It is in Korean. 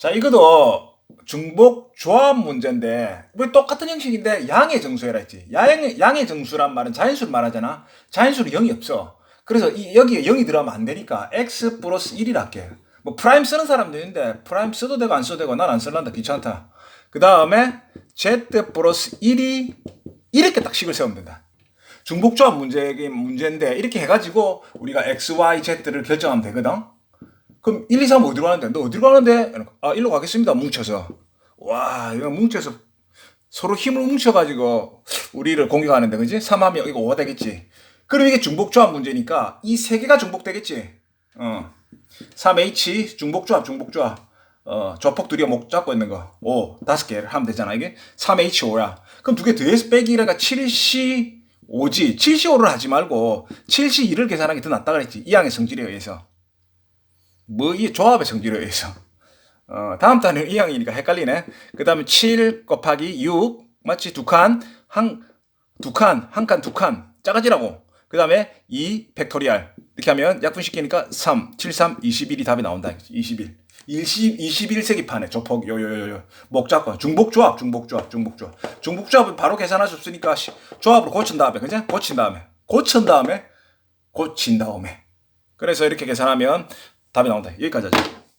자, 이것도 중복 조합 문제인데, 뭐 똑같은 형식인데, 양의 정수해라 했지. 양의, 양의 정수란 말은 자연수를 말하잖아. 자연수는 0이 없어. 그래서 이, 여기에 0이 들어가면 안 되니까, x 플러스 1이라 할게. 뭐, 프라임 쓰는 사람도 있는데, 프라임 써도 되고 안 써도 되고, 난 안 쓸란다. 귀찮다. 그 다음에, z 플러스 1이, 이렇게 딱 식을 세우면 된다. 중복조합 문제긴 문제인데, 이렇게 해가지고, 우리가 x, y, z를 결정하면 되거든. 그럼 1, 2, 3 어디로 가는데? 너 어디로 가는데? 아, 일로 가겠습니다. 뭉쳐서. 와, 이거 뭉쳐서 서로 힘을 뭉쳐가지고 우리를 공격하는데, 그지? 3하면 이거 5가 되겠지. 그럼 이게 중복조합 문제니까 이 세 개가 중복되겠지. 어. 3H 중복조합, 중복조합. 어, 조폭 둘이 목 잡고 있는 거. 5, 다섯 개를 하면 되잖아. 이게 3H5야. 그럼 두 개 더해서 빼기라가 7C5지. 7C5를 하지 말고 7C2를 계산하기 더 낫다 그랬지. 이 양의 성질에 의해서. 뭐이 조합의 성질에 의해서. 어, 다음 단은 이 양이니까 헷갈리네. 그 다음에 7 곱하기 6 맞지? 두 칸, 한, 두 칸, 한 칸, 두 칸. 작아지라고. 그 다음에 2 팩토리알. 이렇게 하면 약분시키니까 3, 7, 3, 21이 답이 나온다. 21. 20, 21세기 판에 조폭, 요, 요, 요, 요. 목 잡고. 중복조합, 중복조합, 중복조합. 중복조합은 바로 계산할 수 없으니까 시- 조합으로 고친 다음에, 그죠? 고친 다음에. 고친 다음에, 고친 다음에. 그래서 이렇게 계산하면 답이 나온다. 여기까지 하자.